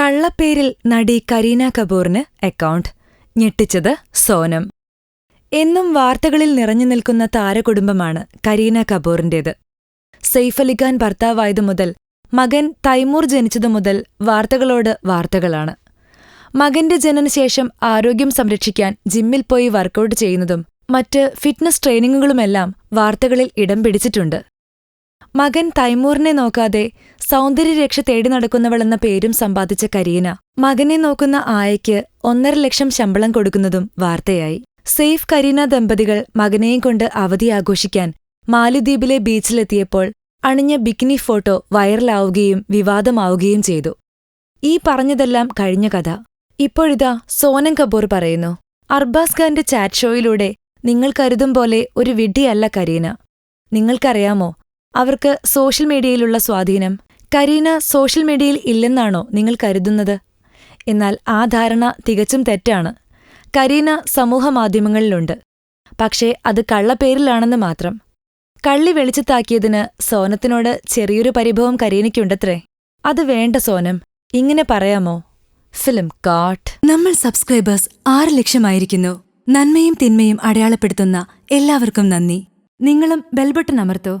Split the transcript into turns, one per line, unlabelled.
കള്ളപ്പേരിൽ നടി കരീന കപൂറിന് അക്കൗണ്ട്. ഞെട്ടിച്ചത് സോനം. എന്നും വാർത്തകളിൽ നിറഞ്ഞു നിൽക്കുന്ന താരകുടുംബമാണ് കരീന കപൂറിന്റേത്. സെയ്ഫ് അലിഖാൻ ഭർത്താവായതു മുതൽ മകൻ തൈമൂർ ജനിച്ചതു മുതൽ വാർത്തകളോട് വാർത്തകളാണ്. മകന്റെ ജനനശേഷം ആരോഗ്യം സംരക്ഷിക്കാൻ ജിമ്മിൽ പോയി വർക്കൗട്ട് ചെയ്യുന്നതും മറ്റ് ഫിറ്റ്നസ് ട്രെയിനിങ്ങുകളുമെല്ലാം വാർത്തകളിൽ ഇടം പിടിച്ചിട്ടുണ്ട്. മകൻ തൈമൂറിനെ നോക്കാതെ സൗന്ദര്യരക്ഷ തേടി നടക്കുന്നവളെന്ന പേരും സമ്പാദിച്ച കരീന. മകനെ നോക്കുന്ന ആയയ്ക്ക് ഒന്നര ലക്ഷം ശമ്പളം കൊടുക്കുന്നതും വാർത്തയായി. സെയ്ഫ് കരീന ദമ്പതികൾ മകനെയും കൊണ്ട് അവധി ആഘോഷിക്കാൻ മാലിദ്വീപിലെ ബീച്ചിലെത്തിയപ്പോൾ അണിഞ്ഞ ബിക്കിനി ഫോട്ടോ വൈറലാവുകയും വിവാദമാവുകയും ചെയ്തു. ഈ പറഞ്ഞതെല്ലാം കഴിഞ്ഞ കഥ. ഇപ്പോഴിതാ സോനം കപൂർ പറയുന്നു അർബാസ് ഖാന്റെ ചാറ്റ് ഷോയിലൂടെ നിങ്ങൾ കരുതും പോലെ ഒരു വിഡ്ഢിയല്ല കരീന. നിങ്ങൾക്കറിയാമോ അവർക്ക് സോഷ്യൽ മീഡിയയിലുള്ള സ്വാധീനം. കരീന സോഷ്യൽ മീഡിയയിൽ ഇല്ലെന്നാണോ നിങ്ങൾ കരുതുന്നത്? എന്നാൽ ആ ധാരണ തികച്ചും തെറ്റാണ്. കരീന സമൂഹമാധ്യമങ്ങളിലുണ്ട് പക്ഷേ അത് കള്ളപ്പേരിലാണെന്ന് മാത്രം. കള്ളി വെളിച്ചത്താക്കിയതിന് സോനത്തിനോട് ചെറിയൊരു പരിഭവം കരീനയ്ക്കുണ്ടത്രേ. അത് വേണ്ട സോനം ഇങ്ങനെ പറയാമോ? ഫിലിം കാട്ട്. നമ്മൾ സബ്സ്ക്രൈബേഴ്സ് ആറ് ലക്ഷമായിരിക്കുന്നു. നന്മയും തിന്മയും അടയാളപ്പെടുത്തുന്ന എല്ലാവർക്കും നന്ദി. നിങ്ങളും ബെൽബട്ടൺ അമർത്തോ.